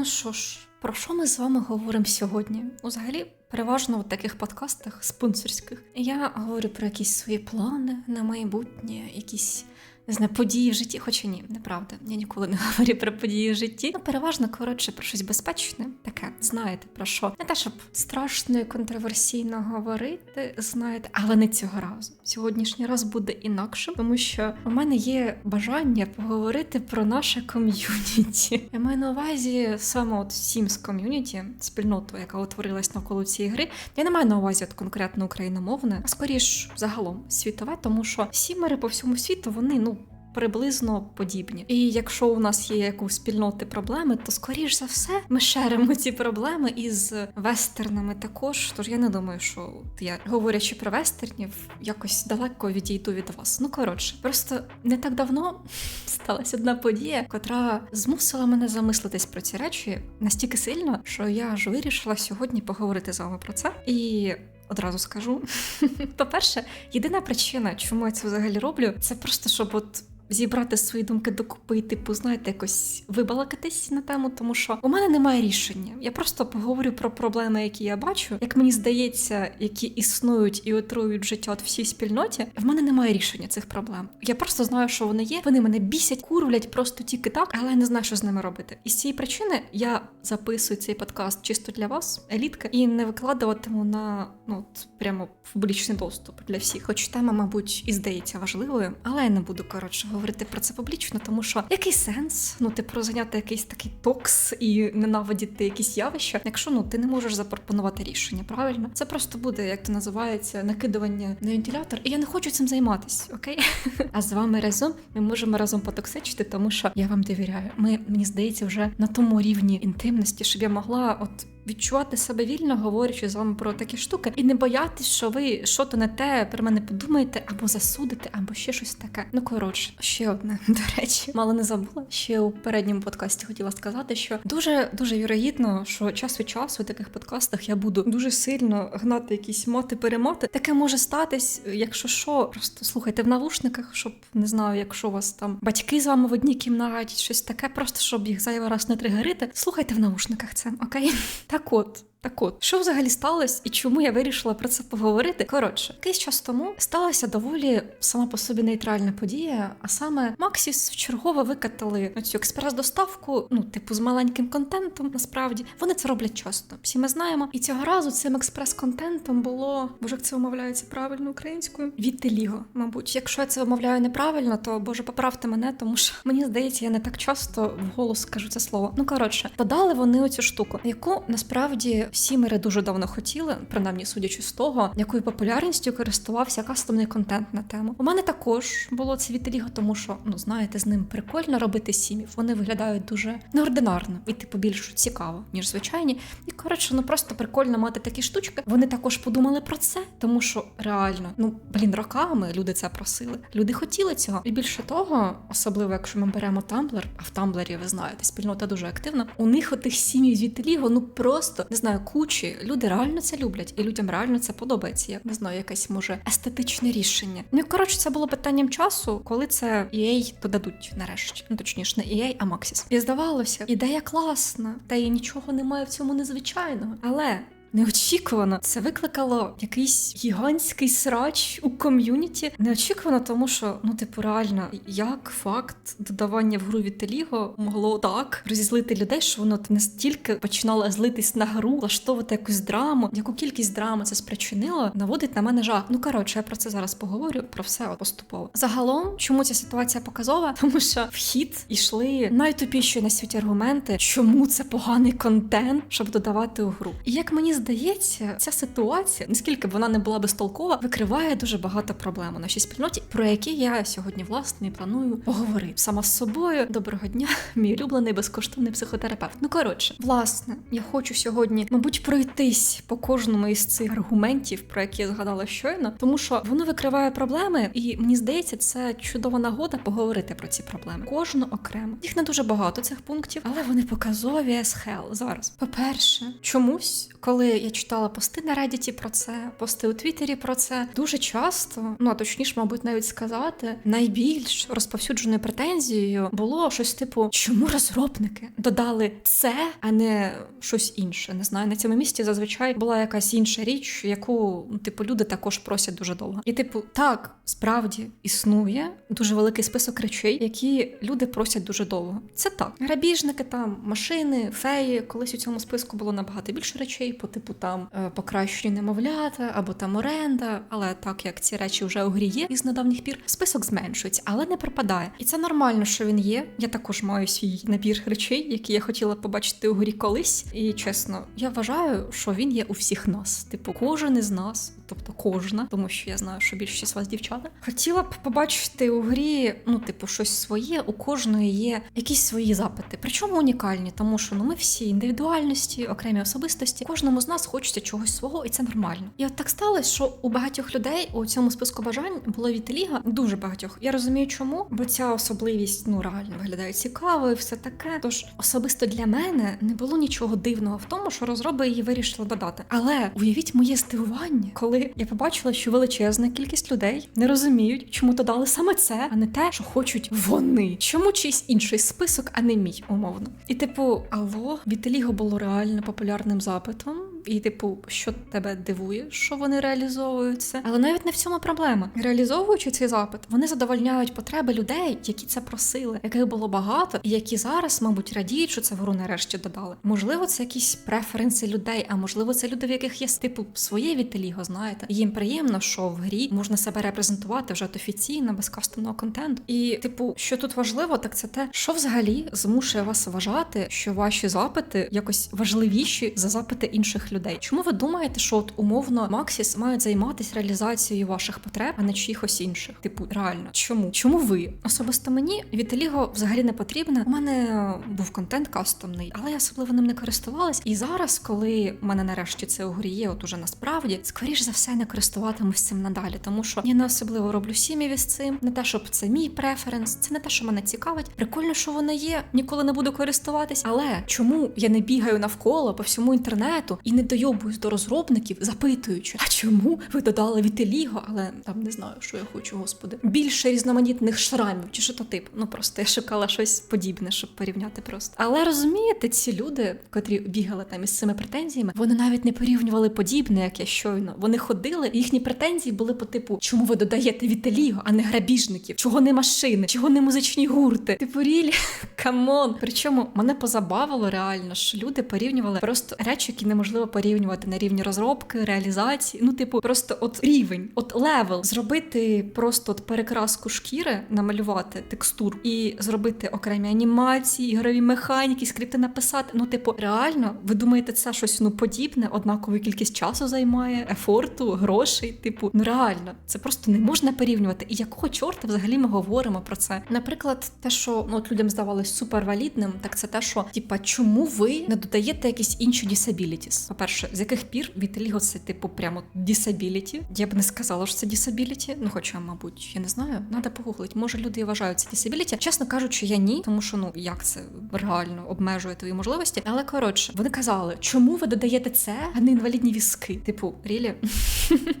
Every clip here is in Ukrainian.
Ну що ж, про що ми з вами говоримо сьогодні? Взагалі, переважно в таких подкастах спонсорських. Я говорю про якісь свої плани на майбутнє, якісь. Не знаю, події в житті, хоча ні, неправда. Я ніколи не говорю про події в житті. Ну, переважно, коротше, про щось безпечне, таке, знаєте про що. Не те, щоб страшно і контроверсійно говорити, знаєте, але не цього разу. Сьогоднішній раз буде інакшим, тому що у мене є бажання поговорити про наше ком'юніті. Я маю на увазі саме от Sims ком'юніті, спільноту, яка утворилась навколо цієї гри. Я не маю на увазі от конкретно україномовне, а скоріш загалом світове, тому що сімери по всьому світу вони ну. Приблизно подібні, і якщо у нас є як у спільноти проблеми, то скоріш за все ми шеримо ці проблеми із вестернами також. Тож я не думаю, що я говорячи про вестернів, якось далеко відійду від вас. Ну коротше, просто не так давно сталася одна подія, котра змусила мене замислитись про ці речі настільки сильно, що я аж вирішила сьогодні поговорити з вами про це і. Одразу скажу. По-перше, єдина причина, чому я це взагалі роблю, це просто щоб от зібрати свої думки докупи типу, знаєте, якось вибалакатись на тему, тому що у мене немає рішення. Я просто поговорю про проблеми, які я бачу, як мені здається, які існують і отруюють життя от всій спільноті. В мене немає рішення цих проблем. Я просто знаю, що вони є. Вони мене бісять, курвлять просто тільки так, але я не знаю, що з ними робити. І з цієї причини я записую цей подкаст чисто для вас, елітка, і не викладуватиму на ну от, прямо публічний доступ для всіх. Хоч тема, мабуть, і здається важливою, але я не буду коротше говорити про це публічно, тому що який сенс? Ну, типу, зайняти якийсь такий токс і ненавидіти якісь явища, якщо ну ти не можеш запропонувати рішення, правильно? Це просто буде, як це називається, накидування на вентилятор. І я не хочу цим займатися, окей? А з вами разом ми можемо разом потоксичити, тому що я вам довіряю. Ми мені здається вже на тому рівні інтимності, щоб я могла от. Відчувати себе вільно, говорячи з вами про такі штуки, і не боятись, що ви що то не те про мене подумаєте, або засудите, або ще щось таке. Ну коротше, ще одне до речі, мало не забула. Ще у передньому подкасті хотіла сказати, що дуже дуже вірогідно, що час від часу у таких подкастах я буду дуже сильно гнати якісь мати-перемати. Таке може статись, якщо що, просто слухайте в навушниках, щоб не знаю, якщо у вас там батьки з вами в одній кімнаті, щось таке, просто щоб їх зайвий раз не тригерити. Слухайте в навушниках це, окей? Так от. Так от, що взагалі сталося і чому я вирішила про це поговорити? Коротше, якийсь час тому сталася доволі сама по собі нейтральна подія. А саме Максіс вчергово викатали цю експрес-доставку, ну, типу, з маленьким контентом. Насправді вони це роблять часто. Всі ми знаємо. І цього разу цим експрес-контентом було, боже, як це вимовляється правильно українською? Вітеліго, мабуть. Якщо я це вимовляю неправильно, то боже, поправте мене, тому що мені здається, я не так часто вголос скажу це слово. Ну коротше, подали вони оцю штуку, яку насправді всі мири дуже давно хотіли, принаймні судячи з того, якою популярністю користувався кастомний контент на тему. У мене також було це вітеліго, тому що ну знаєте, з ним прикольно робити сімів. Вони виглядають дуже неординарно і типу більш цікаво, ніж звичайні. І коротше, ну просто прикольно мати такі штучки. Вони також подумали про це, тому що реально, ну блін, роками люди це просили. Люди хотіли цього. І більше того, особливо якщо ми беремо Тамблер, а в Тамблері, ви знаєте, спільнота дуже активна. У них отих сім'їв з вітеліго, ну просто не знаю кучі. Люди реально це люблять, і людям реально це подобається. Як не знаю, якесь може естетичне рішення. Ну і коротше, це було питанням часу, коли це EA додадуть нарешті. Ну точніше, не EA, а Maxis. І здавалося, ідея класна, та й нічого немає в цьому незвичайного. Але Неочікувано це викликало якийсь гігантський срач у ком'юніті. Неочікувано, тому що ну, типу, реально, як факт додавання в гру Віталіго могло так розізлити людей, що воно настільки починало злитись на гру, влаштовувати якусь драму. Яку кількість драми це спричинило, наводить на мене жах. Ну коротше, я про це зараз поговорю. Про все поступово. Загалом, чому ця ситуація показова? Тому що в хід йшли найтупіші на світі аргументи, чому це поганий контент, щоб додавати у гру. І як мені здається, ця ситуація, наскільки б вона не була безтолкова, викриває дуже багато проблем у нашій спільноті, про які я сьогодні власне планую поговорити сама з собою. Доброго дня, мій улюблений безкоштовний психотерапевт. Ну коротше, власне, я хочу сьогодні, мабуть, пройтись по кожному із цих аргументів, про які я згадала щойно, тому що воно викриває проблеми, і мені здається, це чудова нагода поговорити про ці проблеми. Кожну окремо. Їх не дуже багато цих пунктів, але вони показові hell зараз. По перше, чомусь, коли я читала пости на Reddit про це, пости у Твіттері про це, дуже часто, ну а точніше, мабуть, навіть сказати, найбільш розповсюдженою претензією було щось типу, чому розробники додали це, а не щось інше. Не знаю, на цьому місці зазвичай була якась інша річ, яку ну, типу люди також просять дуже довго. І типу, так справді існує дуже великий список речей, які люди просять дуже довго. Це так. Грабіжники, там машини, феї. Колись у цьому списку було набагато більше речей, по там е, покращені немовлята або там оренда. Але так як ці речі вже у грі є із недавніх пір, список зменшується, але не пропадає. І це нормально, що він є. Я також маю свій набір речей, які я хотіла побачити у грі колись. І чесно, я вважаю, що він є у всіх нас. Типу, кожен із нас, тобто кожна, тому що я знаю, що більшість з вас дівчата. Хотіла б побачити у грі, ну, типу, щось своє. У кожної є якісь свої запити. Причому унікальні, тому що ну ми всі індивідуальності, окремі особистості. Кожному з нас хочеться чогось свого, і це нормально. І от так сталося, що у багатьох людей у цьому списку бажань було вітеліга дуже багатьох. Я розумію, чому, бо ця особливість ну реально виглядає цікаво і все таке. Тож особисто для мене не було нічого дивного в тому, що розроби її вирішили додати. Але уявіть моє здивування, коли я побачила, що величезна кількість людей не розуміють, чому то дали саме це, а не те, що хочуть вони. Чому чийсь інший список, а не мій, умовно. І типу, алло, Вітеліго було реально популярним запитом. І, типу, що тебе дивує, що вони реалізовуються, але навіть не в цьому проблема. Реалізовуючи цей запит, вони задовольняють потреби людей, які це просили, яких було багато, і які зараз, мабуть, радіють, що це в гру нарешті додали. Можливо, це якісь преференси людей, а можливо, це люди, в яких є типу своє вітеліго, знаєте. Їм приємно, що в грі можна себе репрезентувати вже от офіційно, без кастомного контенту. І, типу, що тут важливо, так це те, що взагалі змушує вас вважати, що ваші запити якось важливіші за запити інших людей. Чому ви думаєте, що от умовно Максіс мають займатися реалізацією ваших потреб, а не чиїхось інших? Типу, реально, чому? Чому ви? Особисто мені Віталіго взагалі не потрібне. У мене був контент кастомний, але я особливо ним не користувалась. І зараз, коли в мене нарешті це у от уже насправді, скоріш за все, не користуватимусь цим надалі, тому що я не особливо роблю сім'ї з цим, не те, щоб це мій преференс, це не те, що мене цікавить. Прикольно, що воно є, ніколи не буду користуватись. Але чому я не бігаю навколо по всьому інтернету і не дойобуюсь до розробників, запитуючи, а чому ви додали Вітеліго, але там не знаю, що я хочу, господи. Більше різноманітних шрамів чи що то тип. Ну просто я шукала щось подібне, щоб порівняти просто. Але розумієте, ці люди, котрі бігали там із цими претензіями, вони навіть не порівнювали подібне, як я щойно. Вони ходили, і їхні претензії були по типу, чому ви додаєте Вітеліго, а не грабіжників, чого не машини, чого не музичні гурти. Типу, рілі, камон. Причому мене позабавило реально, що люди порівнювали просто речі, які неможливо порівнювати на рівні розробки, реалізації. Ну, типу, просто от рівень, от левел, зробити просто от перекраску шкіри, намалювати текстур і зробити окремі анімації, ігрові механіки, скрипти написати. Ну, типу, реально, ви думаєте, це щось ну подібне, однакову кількість часу займає, ефорту, грошей. Типу, ну реально, це просто не можна порівнювати. І якого чорта взагалі ми говоримо про це? Наприклад, те, що ну, от людям здавалось супервалідним, так це те, що типа, чому ви не додаєте якісь інші disabilities? По-перше, з яких пір Віталіго це типу прямо disability? Я б не сказала, що це disability, Ну, хоча, мабуть, я не знаю. Надо погуглити. Може, люди вважають це disability. Чесно кажучи, я ні, тому що ну як це реально обмежує твої можливості. Але коротше, вони казали, чому ви додаєте це, а не інвалідні візки? Типу, рілі?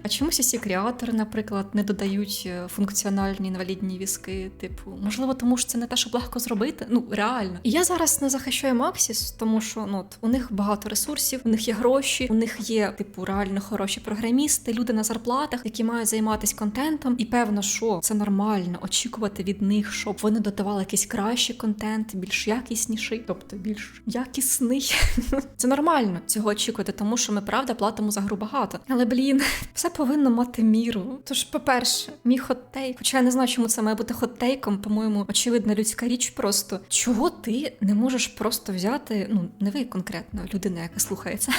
А чомусь усі креатори, наприклад, не додають е, функціональні інвалідні візки. Типу, можливо, тому що це не те, щоб легко зробити. Ну реально. І я зараз не захищаю Максіс, тому що ну от, у них багато ресурсів, у них є гроші, у них є типу реально хороші програмісти, люди на зарплатах, які мають займатися контентом. І певно, що це нормально очікувати від них, щоб вони додавали якийсь кращий контент, більш якісніший, тобто більш якісний. Це нормально цього очікувати, тому що ми правда платимо за гру багато. Але блін, все повинно мати міру. Тож, по-перше, мій хоттейк, хоча я не знаю, чому це має бути хоттейком, по-моєму, очевидна людська річ. Просто чого ти не можеш просто взяти? Ну не ви конкретно, людина, яка слухається.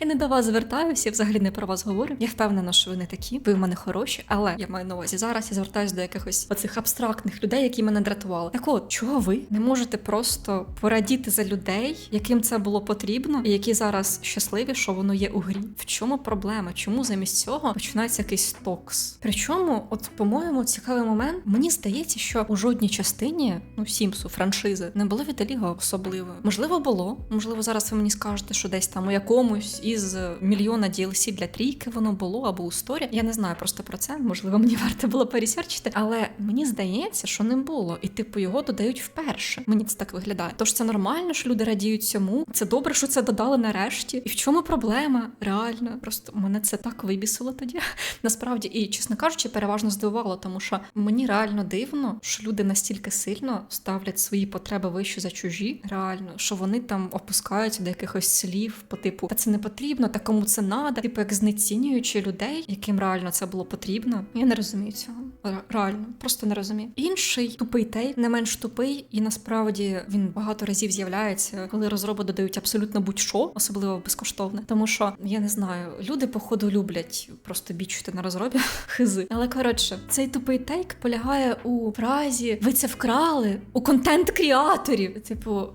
Я не до вас звертаюся, я взагалі не про вас говорю. Я впевнена, що ви не такі. Ви в мене хороші, але я маю на увазі зараз. Я звертаюся до якихось оцих абстрактних людей, які мене дратували. Так от, чого ви не можете просто порадіти за людей, яким це було потрібно, і які зараз щасливі, що воно є у грі? В чому проблема? Чому замість цього починається якийсь токс? Причому, от, по-моєму, цікавий момент. Мені здається, що у жодній частині, ну Сімсу, франшизи, не було Віталіго особливо. Можливо, було. Можливо, зараз ви мені скажете, що десь там у якомусь якомусь із мільйона DLC для трійки воно було або у сторі. Я не знаю просто про це. Можливо, мені варто було пересерчити, але мені здається, що не було, і типу його додають вперше. Мені це так виглядає. Тож це нормально, що люди радіють цьому. Це добре, що це додали нарешті. І в чому проблема? Реально, просто мене це так вибісило тоді. Насправді, і чесно кажучи, переважно здивувало, тому що мені реально дивно, що люди настільки сильно ставлять свої потреби вище за чужі. Реально, що вони там опускаються до якихось слів по типу та це не потрібно, та кому це надо, типу як знецінюючи людей, яким реально це було потрібно. Я не розумію цього. Реально, просто не розумію. Інший тупий тейк, не менш тупий, і насправді він багато разів з'являється, коли розроби додають абсолютно будь-що, особливо безкоштовне. Тому що я не знаю, люди походу люблять просто бічити на розробі хизи. Але коротше, цей тупий тейк полягає у фразі Ви це вкрали у контент-кріаторів. Типу.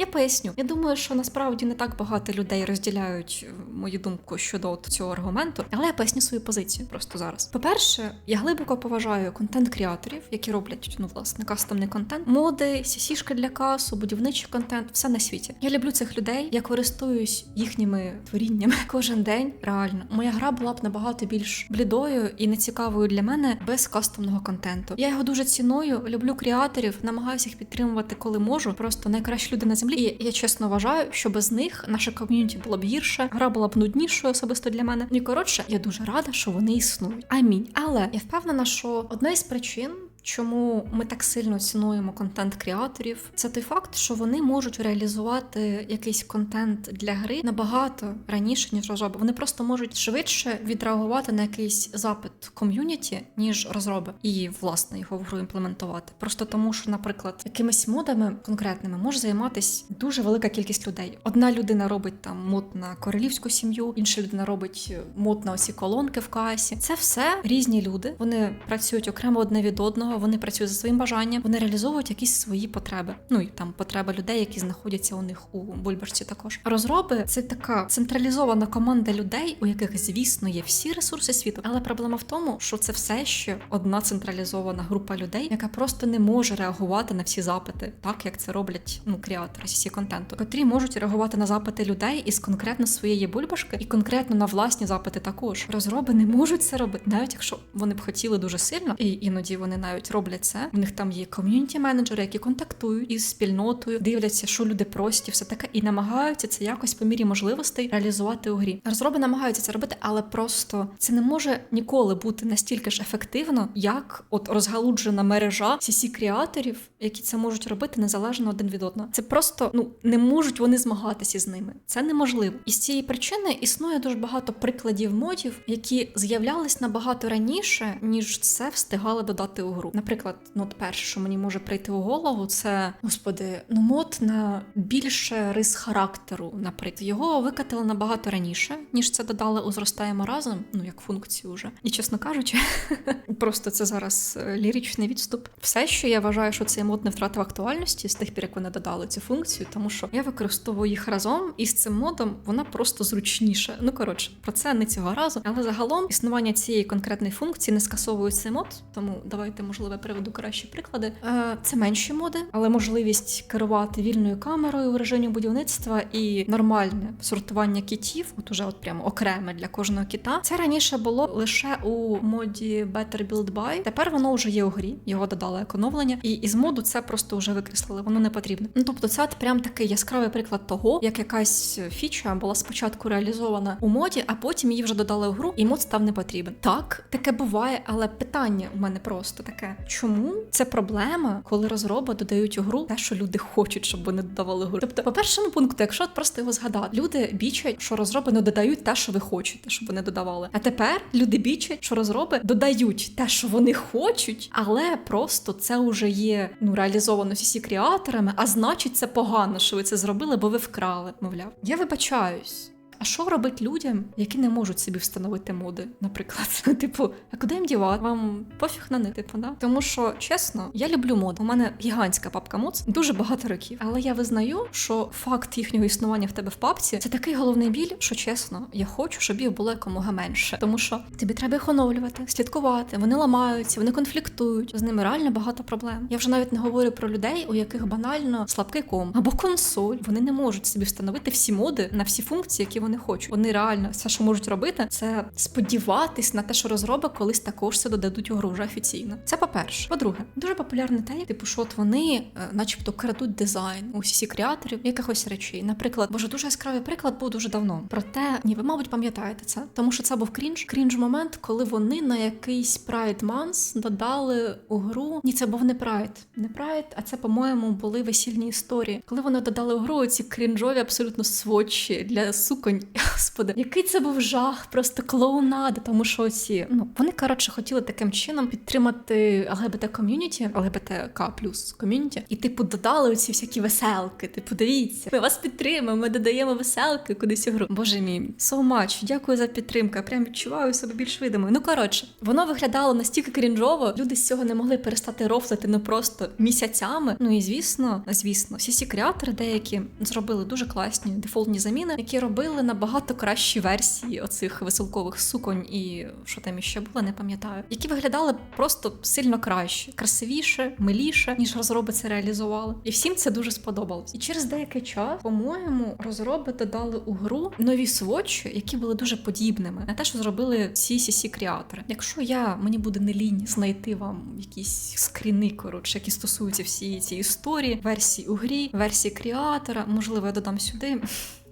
Я поясню. Я думаю, що насправді не так багато людей розділяють е, мою думку щодо от цього аргументу, але я поясню свою позицію просто зараз. По-перше, я глибоко поважаю контент-креаторів, які роблять ну власне кастомний контент, моди, сісішки для касу, будівничий контент, все на світі. Я люблю цих людей. Я користуюсь їхніми творіннями кожен день. Реально, моя гра була б набагато більш блідою і нецікавою для мене без кастомного контенту. Я його дуже ціную, люблю креаторів, намагаюся їх підтримувати, коли можу. Просто найкращі люди на землі. І я чесно вважаю, що без них наше ком'юніті було б гірше, гра була б нуднішою особисто для мене. І коротше, я дуже рада, що вони існують. Амінь. Але я впевнена, що одна із причин. Чому ми так сильно цінуємо контент креаторів? Це той факт, що вони можуть реалізувати якийсь контент для гри набагато раніше, ніж розроби. Вони просто можуть швидше відреагувати на якийсь запит ком'юніті, ніж розроби, і власне його в гру імплементувати. Просто тому, що, наприклад, якимись модами конкретними може займатися дуже велика кількість людей. Одна людина робить там мод на королівську сім'ю, інша людина робить мод на оці колонки в касі. Це все різні люди. Вони працюють окремо одне від одного, вони працюють за своїм бажанням, вони реалізовують якісь свої потреби. Ну і там потреби людей, які знаходяться у них у бульбашці. Також розроби це така централізована команда людей, у яких, звісно, є всі ресурси світу. Але проблема в тому, що це все ще одна централізована група людей, яка просто не може реагувати на всі запити, так як це роблять ну креатори сі контенту, котрі можуть реагувати на запити людей із конкретно своєї бульбашки і конкретно на власні запити також. Розроби не можуть це робити, навіть якщо вони б хотіли дуже сильно, і іноді вони навіть роблять це. У них там є ком'юніті менеджери, які контактують із спільнотою, дивляться, що люди прості, все таке, і намагаються це якось по мірі можливостей реалізувати у грі. Розроби намагаються це робити, але просто це не може ніколи бути настільки ж ефективно, як от розгалуджена мережа cc креаторів, які це можуть робити незалежно один від одного. Це просто ну не можуть вони змагатися з ними. Це неможливо. І з цієї причини існує дуже багато прикладів модів, які з'являлись набагато раніше, ніж це встигали додати у гру. Наприклад, ну от перше, що мені може прийти у голову, це господи, ну мод на більше рис характеру. Наприклад, його викатили набагато раніше, ніж це додали у зростаємо разом. Ну як функцію вже. І чесно кажучи, просто це зараз е, ліричний відступ. Все, що я вважаю, що цей мод не втратив актуальності з тих пір, як вони додали цю функцію, тому що я використовую їх разом, і з цим модом вона просто зручніша. Ну коротше, про це не цього разу. Але загалом існування цієї конкретної функції не скасовує цей мод, тому давайте, можливо, приведу кращі приклади. Е, Це менші моди, але можливість керувати вільною камерою в режимі будівництва і нормальне сортування кітів, от уже от прямо окреме для кожного кіта. Це раніше було лише у моді Better Build By. Тепер воно вже є у грі. Його додали як оновлення, і із моду це просто вже викреслили. Воно не потрібне. Ну тобто, це от прям такий яскравий приклад того, як якась фіча була спочатку реалізована у моді, а потім її вже додали у гру, і мод став не потрібен. Так, таке буває, але питання у мене просто таке: чому це проблема, коли розроби додають у гру те, що люди хочуть, щоб вони додавали гру? Тобто, по першому пункту, якщо от просто його згадати, люди бічать, що розроби не додають те, що ви хочете, щоб вони додавали. А тепер люди бічать, що розроби додають те, що вони хочуть, але просто це вже є ну реалізовано всі креаторами, а значить, це погано, що ви це зробили, бо ви вкрали. Мовляв, я вибачаюсь. А що робить людям, які не можуть собі встановити моди, наприклад? Типу, а куди їм дівати? Вам пофіг на них, типу, да? Тому що чесно, я люблю мод. У мене гігантська папка мод дуже багато років. Але я визнаю, що факт їхнього існування в тебе в папці це такий головний біль, що чесно, я хочу, щоб їх було якомога менше. Тому що тобі треба їх оновлювати, слідкувати. Вони ламаються, вони конфліктують. З ними реально багато проблем. Я вже навіть не говорю про людей, у яких банально слабкий ком або консоль. Вони не можуть собі встановити всі моди на всі функції, які вони вони хочуть. Вони реально все, що можуть робити, це сподіватись на те, що розроби колись також це додадуть у гру вже офіційно. Це по-перше. По-друге, дуже популярне те, типу, що от вони, е, начебто, крадуть дизайн у всі креаторів якихось речей. Наприклад, боже, дуже яскравий приклад був дуже давно. Проте, ні, ви, мабуть, пам'ятаєте це, тому що це був крінж. Крінж момент, коли вони на якийсь Pride Month додали у гру. Ні, це був не Pride. Не Pride, а це, по-моєму, були весільні історії. Коли вони додали у гру ці крінжові абсолютно сводчі для суконь. Господи, який це був жах, просто клоунада, тому що ці ну вони коротше хотіли таким чином підтримати ЛГБТ ком'юніті, ЛГБТК плюс ком'юніті, і типу додали оці всякі веселки. Типу, дивіться, ми вас підтримуємо, ми додаємо веселки кудись у гру. Боже мій, so much, дякую за підтримку. Я прям відчуваю себе більш видимою. Ну коротше, воно виглядало настільки крінжово, люди з цього не могли перестати рофлити ну просто місяцями. Ну і звісно, звісно, всі ці креатори деякі зробили дуже класні дефолтні заміни, які робили набагато кращі версії оцих веселкових суконь і що там іще було, не пам'ятаю, які виглядали просто сильно краще, красивіше, миліше, ніж розроби це реалізували. І всім це дуже сподобалось. І через деякий час, по-моєму, розроби додали у гру нові сводчі, які були дуже подібними на те, що зробили ці cc креатори. Якщо я мені буде не лінь знайти вам якісь скріни, коротше, які стосуються всієї цієї історії, версії у грі, версії креатора, можливо, я додам сюди.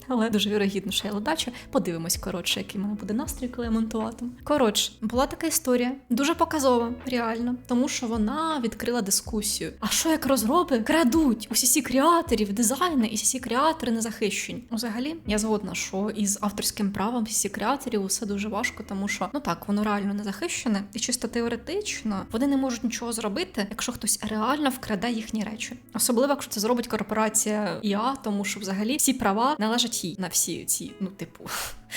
Але дуже вірогідно, що я ледача. Подивимось, коротше, який мене буде настрій, коли я монтуватиму. Коротше, була така історія, дуже показова, реально, тому що вона відкрила дискусію. А що як розроби крадуть у сісі креаторів дизайни і сісі креатори не захищені? Взагалі, я згодна, що із авторським правом сісі креаторів усе дуже важко, тому що ну так, воно реально не захищене, і чисто теоретично вони не можуть нічого зробити, якщо хтось реально вкраде їхні речі. Особливо, якщо це зробить корпорація ІА, тому що взагалі всі права належать їй на всі ці, ну, типу,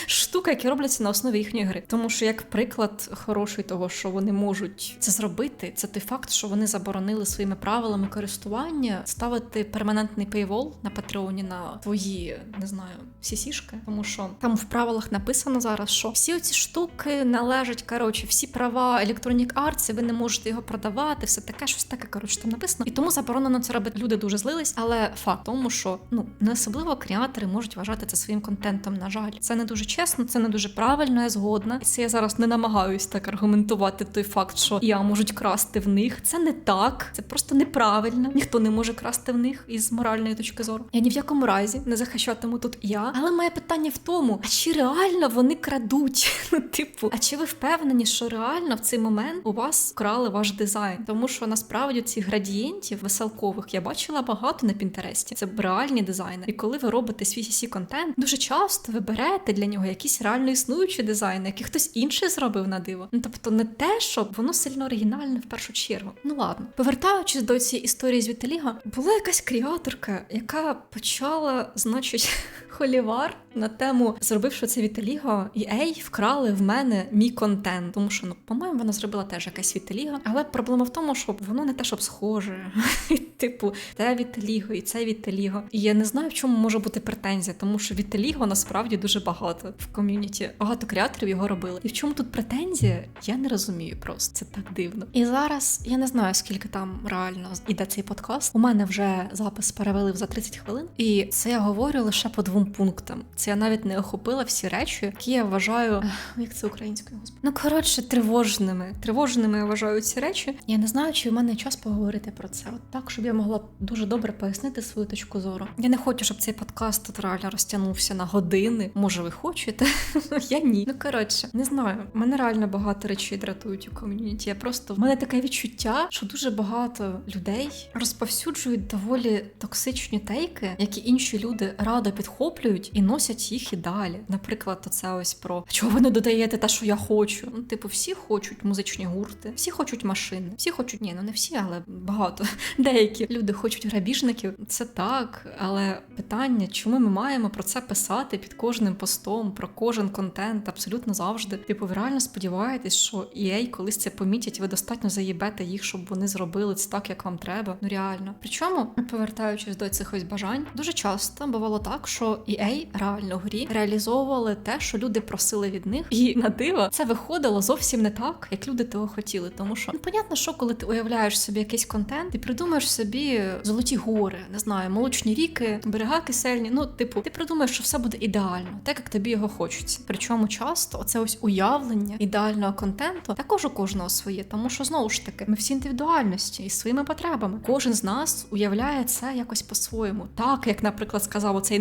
штуки, які робляться на основі їхньої гри. Тому що, як приклад хороший того, що вони можуть це зробити, це той факт, що вони заборонили своїми правилами користування ставити перманентний пейвол на Патреоні на твої, не знаю, сісішки. Тому що там в правилах написано зараз, що всі ці штуки належать, коротше, всі права Electronic Arts, ви не можете його продавати, все таке, щось таке, коротше, там написано. І тому заборонено це робити. Люди дуже злились, але факт тому, що ну не особливо креатори можуть вважати це своїм контентом. На жаль, це не дуже чесно, це не дуже правильно, я згодна. Це я зараз не намагаюсь так аргументувати той факт, що я можуть красти в них. Це не так, це просто неправильно. Ніхто не може красти в них із моральної точки зору. Я ні в якому разі не захищатиму тут я. Але моє питання в тому: а чи реально вони крадуть? Ну, типу, а чи ви впевнені, що реально в цей момент у вас вкрали ваш дизайн? Тому що насправді цих градієнтів веселкових я бачила багато на Пінтересті. Це реальні дизайни. І коли ви робите свій CC контент, дуже часто ви берете для нього якісь реально існуючі дизайни, які хтось інший зробив на диво. Ну тобто не те, щоб воно сильно оригінальне в першу чергу. Ну ладно, повертаючись до цієї історії з Віталіга, була якась креаторка, яка почала, значить, холівар на тему зробив, що це Віталіго, і ей, вкрали в мене мій контент. Тому що, ну, по-моєму, вона зробила теж якась Віталіго. Але проблема в тому, що воно не те, щоб схоже. Типу, те Віталіго і це Віталіго. І я не знаю, в чому може бути претензія, тому що Віталіго насправді дуже багато в ком'юніті. Багато креаторів його робили. І в чому тут претензія? Я не розумію просто. Це так дивно. І зараз я не знаю, скільки там реально іде цей подкаст. У мене вже запис перевели за 30 хвилин, і це я говорю лише по двом пунктам. Це я навіть не охопила всі речі, які я вважаю, як це українською господи. Ну коротше, тривожними. Тривожними я вважаю ці речі. Я не знаю, чи в мене час поговорити про це. От так, щоб я могла дуже добре пояснити свою точку зору. Я не хочу, щоб цей подкаст тут реально розтягнувся на години. Може, ви хочете? я ні. Ну коротше, не знаю. Мене реально багато речей дратують у ком'юніті. Я просто в мене таке відчуття, що дуже багато людей розповсюджують доволі токсичні тейки, які інші люди радо підхоплюють і носять їх і далі. Наприклад, це ось про чого ви не додаєте те, що я хочу. Ну, типу, всі хочуть музичні гурти, всі хочуть машини, всі хочуть, ні, ну не всі, але багато. Деякі люди хочуть грабіжників. Це так, але питання, чому ми маємо про це писати під кожним постом, про кожен контент абсолютно завжди. Типу, ви реально сподіваєтесь, що EA колись це помітять, ви достатньо заїбете їх, щоб вони зробили це так, як вам треба. Ну реально. Причому, повертаючись до цих ось бажань, дуже часто бувало так, що EA реально в грі реалізовували те, що люди просили від них, і на диво це виходило зовсім не так, як люди того хотіли. Тому що ну, понятно, що коли ти уявляєш собі якийсь контент, ти придумаєш собі золоті гори, не знаю, молочні ріки, берега кисельні. Ну, типу, ти придумаєш, що все буде ідеально, так як тобі його хочеться. Причому часто оце ось уявлення ідеального контенту також у кожного своє, тому що знову ж таки ми всі індивідуальності і своїми потребами. Кожен з нас уявляє це якось по-своєму, так як, наприклад, сказав оцей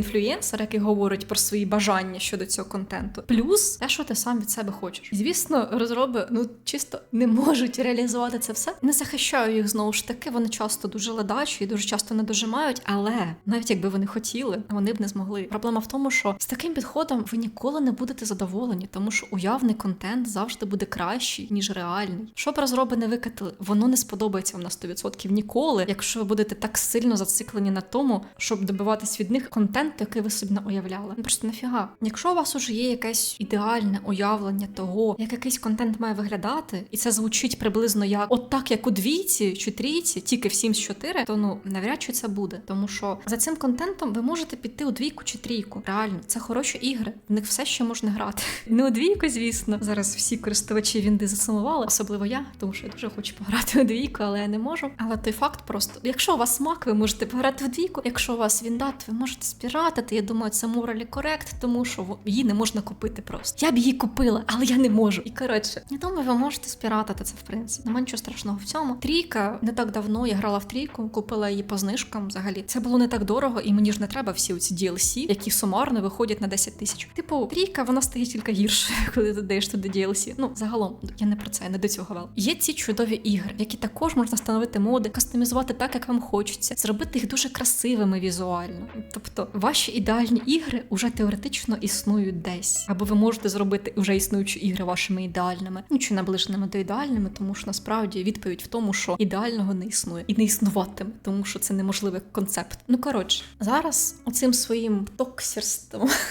інфлюєнсер, який говорить про свої бажання щодо цього контенту, плюс те, що ти сам від себе хочеш. Звісно, розроби ну чисто не можуть реалізувати це все. Не захищаю їх знову ж таки. Вони часто дуже ледачі і дуже часто не дожимають, але навіть якби вони хотіли, вони б не змогли. Проблема в тому, що з таким підходом ви ніколи не будете задоволені, тому що уявний контент завжди буде кращий ніж реальний. Щоб розроби не викатили, воно не сподобається вам на 100% ніколи, якщо ви будете так сильно зациклені на тому, щоб добиватись від них контенту, який ви собі не уявляли. Ну, Просто нафіга. Якщо у вас уже є якесь ідеальне уявлення того, як якийсь контент має виглядати, і це звучить приблизно як от так, як у двійці чи трійці, тільки в 7 з 4, то ну навряд чи це буде. Тому що за цим контентом ви можете піти у двійку чи трійку. Реально, це хороші ігри. В них все ще можна грати. Не у двійку, звісно. Зараз всі користувачі вінди засумували, особливо я, тому що я дуже хочу пограти у двійку, але я не можу. Але той факт просто, якщо у вас смак, ви можете пограти в двійку. Якщо у вас віндат, ви можете спіратити. Я думаю, це моралі корект, тому що її не можна купити просто. Я б її купила, але я не можу. І коротше, я думаю, ви можете спіратити це в принципі. Нема нічого страшного в цьому. Трійка не так давно я грала в трійку, купила її по знижкам. Взагалі це було не так дорого, і мені ж не треба всі ці DLC, які сумарно виходять на 10 тисяч. Типу, трійка вона стає тільки гірше, коли ти даєш туди DLC. Ну загалом я не про це, я не до цього вел. Є ці чудові ігри, які також можна встановити моди, кастомізувати так, як вам хочеться, зробити їх дуже красивими візуально. Тобто, ваші ідеальні ігри уже теоретично існують десь, або ви можете зробити вже існуючі ігри вашими ідеальними, ну чи наближеними до ідеальними, тому що насправді відповідь в тому, що ідеального не існує і не існуватиме, тому що це неможливий концепт. Ну коротше, зараз оцим своїм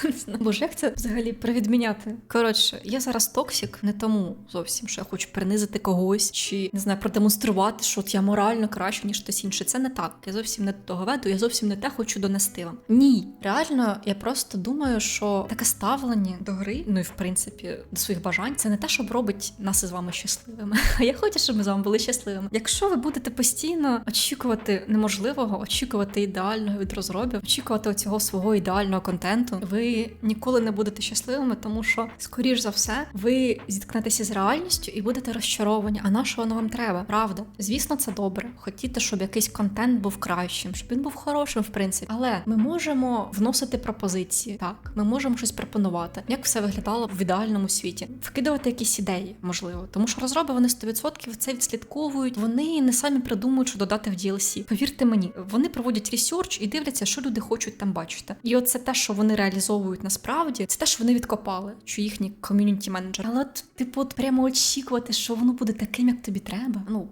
знаю, боже, як це взагалі привідміняти? Коротше, я зараз токсик не тому зовсім, що я хочу принизити когось чи не знаю, продемонструвати, що от я морально краще, ніж хтось інший. Це не так. Я зовсім не до того веду, я зовсім не те хочу донести вам. Ні, реально, я просто думаю, що таке ставлення до гри, ну і в принципі до своїх бажань, це не те, що робить нас із вами щасливими. А я хочу, щоб ми з вами були щасливими. Якщо ви будете постійно очікувати неможливого, очікувати ідеального від розробів, очікувати цього свого ідеального контенту, ви ніколи не будете щасливими, тому що, скоріш за все, ви зіткнетеся з реальністю і будете розчаровані. А на що воно вам треба? Правда? Звісно, це добре. Хотіти, щоб якийсь контент був кращим, щоб він був хорошим, в принципі. Але ми можемо вносити пропозиції. Так, ми можемо щось пропонувати, як все виглядало в ідеальному світі, вкидувати якісь ідеї, можливо, тому що розроби вони 100% це відслідковують. Вони не самі придумують, що додати в DLC. Повірте мені, вони проводять ресерч і дивляться, що люди хочуть там бачити. І от це те, що вони реалізовують насправді, це те, що вони відкопали, що їхні ком'юніті менеджер. Але от, типу, от прямо очікувати, що воно буде таким, як тобі треба. Ну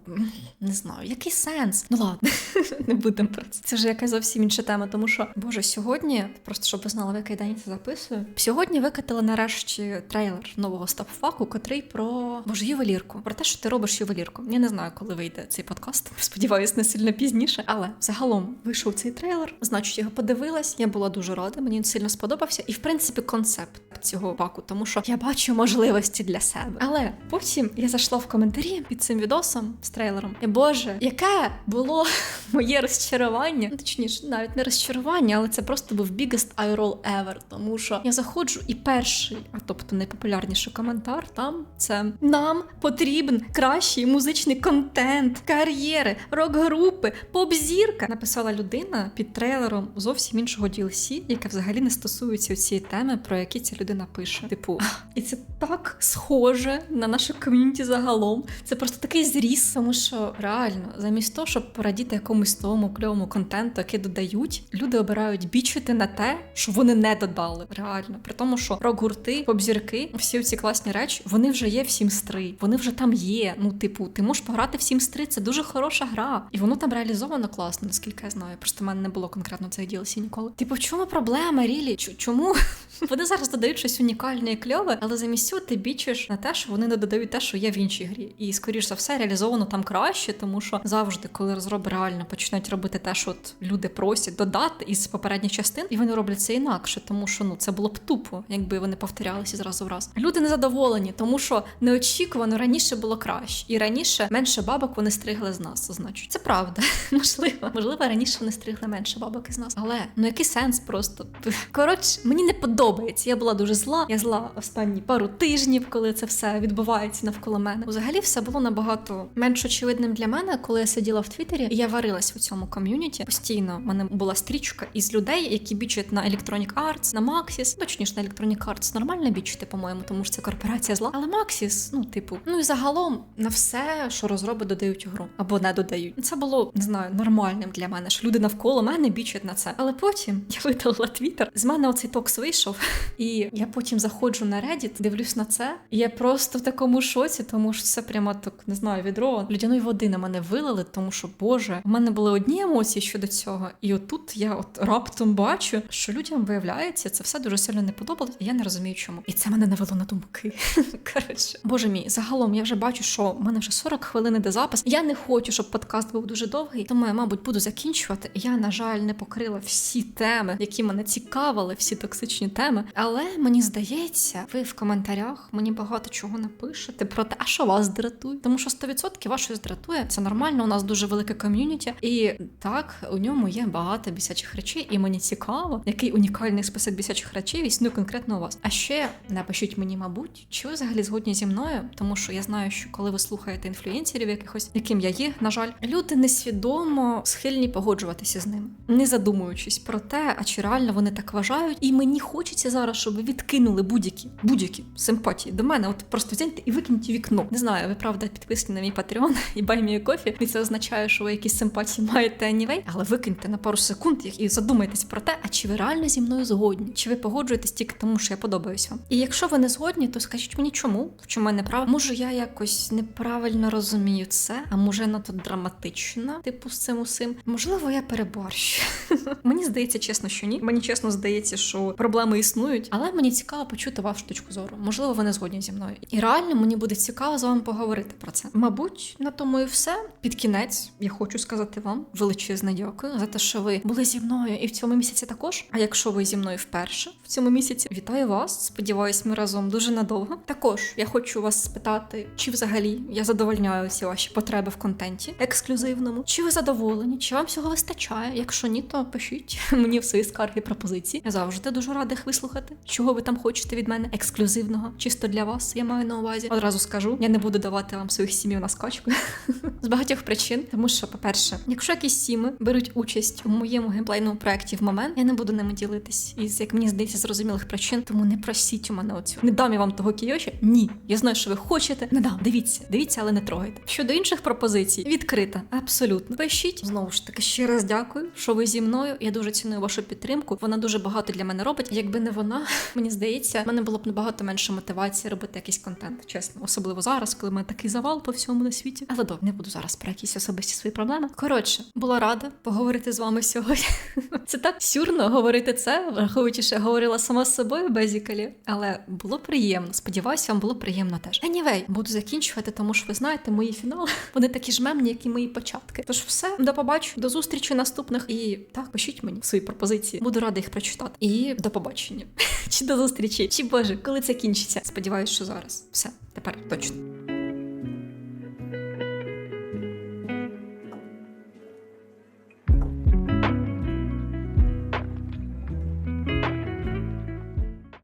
не знаю, який сенс. Ну ладно, не будемо про це. Це вже якась зовсім інша тема, тому що боже, сьогодні, просто щоб ви знали, в який день це записую. Сьогодні викатили нарешті трейлер нового стапфаку, котрий про боже ювелірку. Про те, що ти робиш ювелірку. Я не знаю, коли вийде цей подкаст. Сподіваюсь, не сильно пізніше. Але загалом вийшов цей трейлер. Значить, його подивилась. Я була дуже рада. Мені він сильно сподобався. І в принципі, концепт цього паку, тому що я бачу можливості для себе. Але потім я зайшла в коментарі під цим відосом з трейлером. І боже, яке було моє розчарування? Ну, точніше, навіть не розчарування, але це просто був biggest eye roll ever. Тому що я заходжу, і перший, а тобто найпопулярніший коментар там це нам потрібен кращий музичний контент, кар'єри, рок-групи, поп-зірка. Написала людина під трейлером зовсім іншого DLC, яке взагалі не стосується цієї теми, про які ця людина пише. Типу, і це так схоже на наше ком'юніті загалом. Це просто такий зріс, тому що реально, замість того, щоб порадіти якомусь тому кльовому контенту, який додають, люди обирають бічити на те, що вони не додали. Реально, при тому, що рок-гурти, поп-зірки, всі ці класні речі, вони вже є в Sims 3, вони вже там є. Ну, типу, ти можеш пограти в Sims 3, це дуже хороша гра. І воно там реалізовано класно, наскільки я знаю. Просто в мене не було конкретно цих DLC ніколи. Типу, в чому проблема, Рілі? Чому? Вони зараз додають щось унікальне і кльове, але замість цього ти бічиш на те, що вони не додають те, що є в іншій грі. І скоріш за все реалізовано там краще, тому що завжди, коли розроби реально починають робити те, що от люди просять додати із попередніх частин, і вони роблять це інакше, тому що ну це було б тупо, якби вони повторялися зразу в раз. Люди незадоволені, тому що неочікувано раніше було краще, і раніше менше бабок вони стригли з нас. Значить, це правда. Можливо, можливо, раніше вони стригли менше бабок із нас. Але ну який сенс просто коротше, мені не подобається. Я була дуже зла. Я зла останні пару тижнів, коли це все відбувається навколо мене. Взагалі, все було набагато менш очевидним для мене, коли я сиділа в Твіттері і я варилась у цьому ком'юніті. Постійно в мене була стрічка із людей, які бічать на Electronic Arts, на Maxis. Точніше, на Electronic Arts нормально бічити, по-моєму, тому що це корпорація зла. Але Maxis, ну типу, ну і загалом на все, що розроби додають у гру або не додають. Це було не знаю нормальним для мене, що люди навколо мене бічать на це. Але потім я видалила твіттер. З мене оцей токс вийшов, і я потім заходжу на Reddit, дивлюсь на це. І я просто в такому шоці, тому що це прямо так не знаю, відро людяної води на мене вилили, тому що Боже, у мене були одні емоції щодо цього. І отут я от раптом бачу, що людям виявляється, це все дуже сильно не подобалось, і я не розумію, чому. І це мене навело на думки. Коротше, боже мій, загалом я вже бачу, що в мене вже 40 хвилин іде запис. Я не хочу, щоб подкаст був дуже довгий, тому я, мабуть, буду закінчувати. Я, на жаль, не покрила всі теми, які мене цікавили, всі токсичні теми. Але мені здається, ви в коментарях мені багато чого напишете про те, а що вас дратує. Тому що 100% вас щось дратує. Це нормально. У нас дуже велике ком'юніті, і так у ньому є багато бісячих речей, і мені цікаво, який унікальний список бісячих речей існує конкретно у вас. А ще напишіть мені, мабуть, чи ви взагалі згодні зі мною, тому що я знаю, що коли ви слухаєте інфлюенсерів якихось, яким я є, на жаль, люди несвідомо схильні погоджуватися з ними, не задумуючись про те, а чи реально вони так вважають. І мені хочеться зараз, щоб ви відкинули будь-які будь-які симпатії до мене. От просто взяйте і викиньте вікно. Не знаю, ви правда підписані на мій Patreon і баймію кофі. І це означає, що ви якісь симпатії маєте anyway, але викиньте на пару секунд їх і задумайтесь про те, а чи ви реально зі мною згодні? Чи ви погоджуєтесь тільки тому, що я подобаюсь вам? І якщо ви не згодні, то скажіть мені, чому? В чому я не права? Може, я якось неправильно розумію це, а може надто драматично, типу з цим усім. Можливо, я переборщу. Мені здається, чесно, що ні. Мені чесно здається, що проблеми існують, але мені цікаво почути вашу точку зору. Можливо, ви не згодні зі мною. І реально мені буде цікаво з вами поговорити про це. Мабуть, на тому і все. Під кінець я хочу сказати вам величезне дякую за те, що ви були зі мною і в цьому місяці також. А якщо ви зі мною вперше в цьому місяці, вітаю вас. Сподіваюсь, ми разом дуже надовго. Також я хочу вас спитати, чи взагалі я задовольняю всі ваші потреби в контенті ексклюзивному. Чи ви задоволені? Чи вам всього вистачає? Якщо ні, то пишіть мені в свої скарги пропозиції. Я завжди дуже рада їх вислухати. Чого ви там хочете від мене ексклюзивного, чисто для вас. Я маю на увазі. Одразу скажу, я не буду давати вам своїх сім'їв на скачку з багатьох причин. Тому що, по-перше, якщо якісь сіми беруть участь у моєму геймплейному проєкті в момент, я не буду ними ділитись. Із як мені здається, зрозумілих причин. Тому не просіть у мене оцю. Не дам я вам того кіоші. Ні. Я знаю, що ви хочете. Не дам. Дивіться, дивіться, але не трогайте. Щодо інших пропозицій, відкрита. Абсолютно. Пишіть. Знову ж таки, ще раз дякую, що ви зі мною. Я дуже ціную вашу підтримку. Вона дуже багато для мене робить. Якби не вона, мені здається, в мене було б набагато менше мотивації робити якийсь контент. Чесно, особливо зараз, коли в мене такий завал по всьому на світі. Але добре, не буду зараз про якісь особисті свої проблеми. Коротше, була рада поговорити з вами сьогодні. Це так сюрно говорити це, враховуючи, що я говорила сама з собою безікалі. Але було приємно. Сподіваюся, вам було приємно теж. Anyway, буду закінчувати, тому що ви знаєте, мої фінали вони такі ж мемні, як і мої початки. Тож все, до побачення, до зустрічі наступних. І так, пишіть мені свої пропозиції. Буду рада їх прочитати. І до побачення. Чи до зустрічі, чи боже, коли це кінчиться? Сподіваюсь, що зараз. Все, тепер точно.